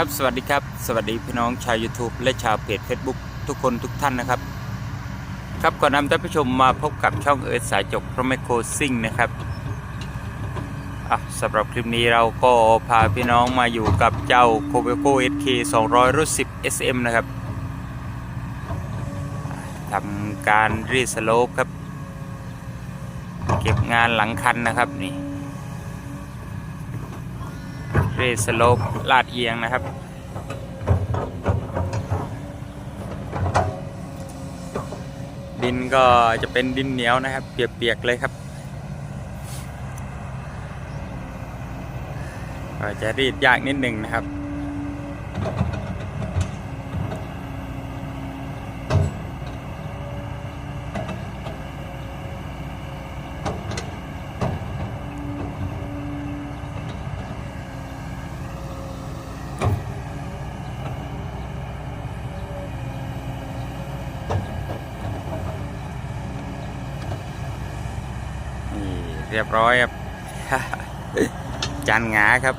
ครับสวัสดีครับ สวัสดีพี่น้องชาว YouTube และชาวเพจ Facebook ทุกคนทุกท่านนะครับ ครับก่อนนำท่านผู้ชมมาพบกับช่องเอิร์ธสายจกพระแมคโครซิ่งนะครับอะสำหรับคลิปนี้เราก็พาพี่น้องมาอยู่กับเจ้าโคเบโก SK 200รุ่น10 SM นะครับทำการรีสโลปครับ เก็บงานหลังคันนะครับนี่ เรสโลปลาดเอียงนะครับ ดินก็จะเป็นดินเหนียวนะครับ เปียกๆเลยครับก็จะรีดยากนิดหนึ่งนะครับ นี่ เรียบร้อยครับ จานหงาครับ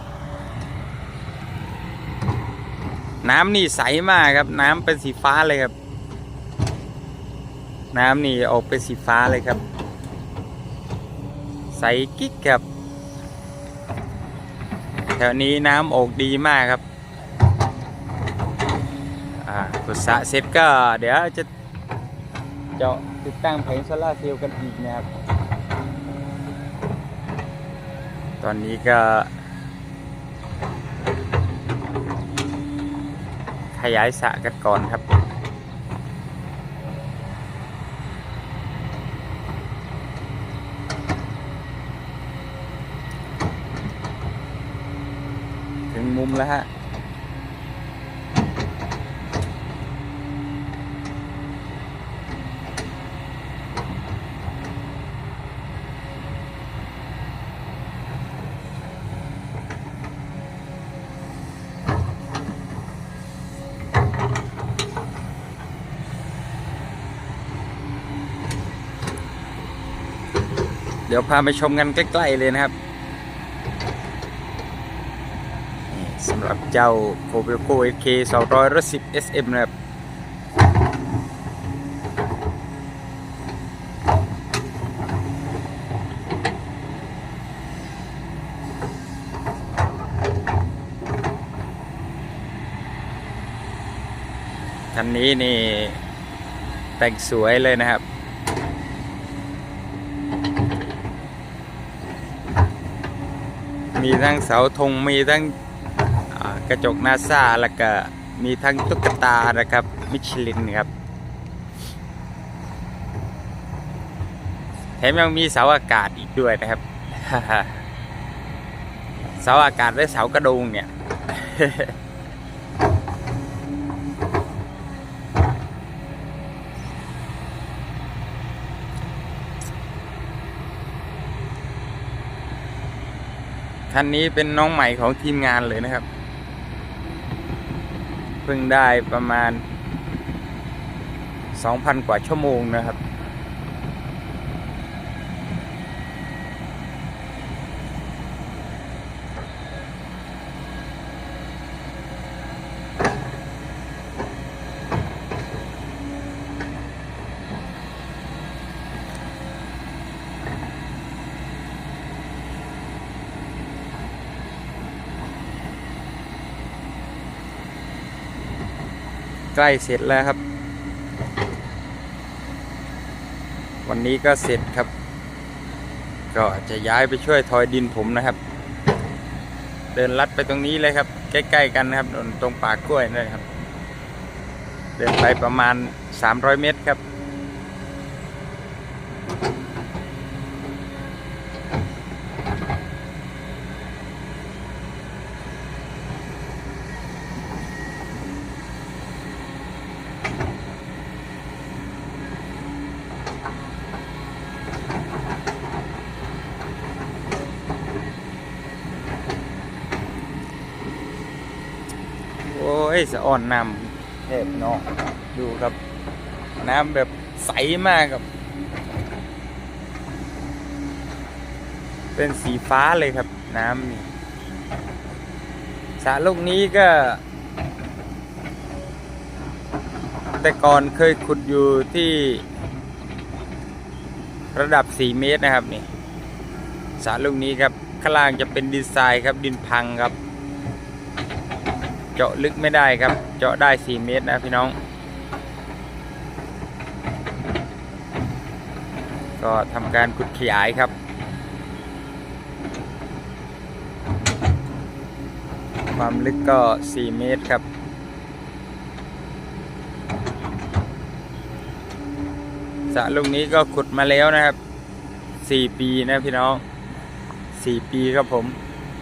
น้ำนี่ใสมากครับ น้ำเป็นสีฟ้าเลยครับ น้ำนี่ออกเป็นสีฟ้าเลยครับ ใสกิ๊กครับ แถวนี้น้ำออกดีมากครับอ่าขุดสระเสร็จก็เดี๋ยวจะเจาะติดตั้งแผงโซลาร์เซลล์กันอีกนะครับ ตอนนี้ก็ขยายสะกันก่อนครับ ถึงมุมแล้วฮะ เดี๋ยวพาไปชมกันใกล้ ๆ เลยนะครับสำหรับเจ้าโคเบโกเอเค200รถ10 SM นะครับคันนี้นี่แต่งสวยเลยนะครับ มีทั้งเสาธงมีทั้งกระจกนาซาแล้วก็มีทั้งตุ๊กตานะครับมิชลินครับ แถมยังมีเสาอากาศอีกด้วยนะครับ เสาอากาศและเสากระโดงเนี่ย คันนี้เป็นน้องใหม่ของทีมงานเลยนะครับ เพิ่งได้ประมาณ 2,000 กว่าชั่วโมงนะครับ ใกล้เสร็จแล้วครับ วันนี้ก็เสร็จครับ ก็จะย้ายไปช่วยทอยดินผมนะครับ เดินลัดไปตรงนี้เลยครับ ใกล้ ๆ กันนะครับ ตรงป่ากล้วยนะครับ เดินไปประมาณ 300 เมตรครับ โอ้ยสะอ่อนน้ำเทพเนาะดูครับ น้ำแบบใสมากครับ เป็นสีฟ้าเลยครับ น้ำนี่สระลูกนี้ก็ แต่ก่อนเคยขุดอยู่ที่ ระดับ 4 เมตรนะครับนี่สระลูกนี้ครับข้างล่างจะเป็นดินทรายครับดินพังครับ เจาะลึกไม่ได้ครับ เจาะได้ 4 เมตรนะพี่น้อง ก็ทำการขุดขยายครับความลึกก็ 4 เมตรครับ สระลูกนี้ก็ขุดมาแล้วนะครับ4ปีนะพี่น้อง4ปีครับผม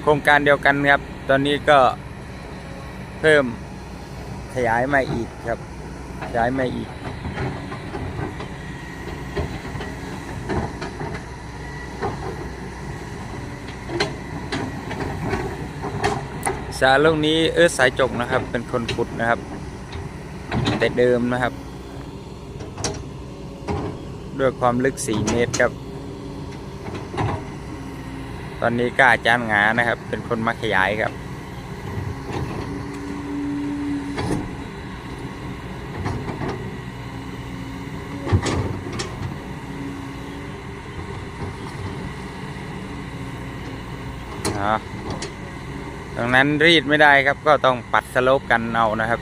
โครงการเดียวกันครับ ตอนนี้ก็เพิ่มขยายมาอีกครับ ขยายมาอีกสระลูกนี้เออสายจกนะครับ เป็นคนขุดนะครับ แต่เดิมนะครับ ด้วยความลึก 4 เมตรครับ ตอนนี้ก็อาจารย์งานะครับ เป็นคนมาขยายครับอ่าตรงนั้นรีดไม่ได้ครับ ก็ต้องปัดสโลปกันเอานะครับ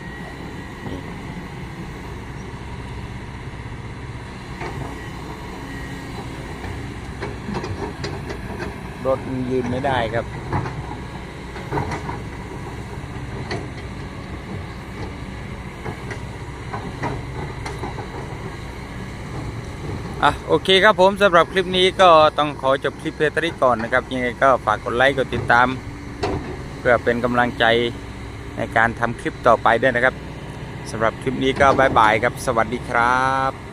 รถยืนไม่ได้ครับ อะโอเคครับผมสำหรับคลิปนี้ก็ต้องขอจบคลิปเพลย์ตอรี่ก่อนนะครับ ยังไงก็ฝากกดไลค์กดติดตาม เพื่อเป็นกำลังใจในการทำคลิปต่อไปด้วยนะครับสำหรับคลิปนี้ก็บายบายครับ สวัสดีครับ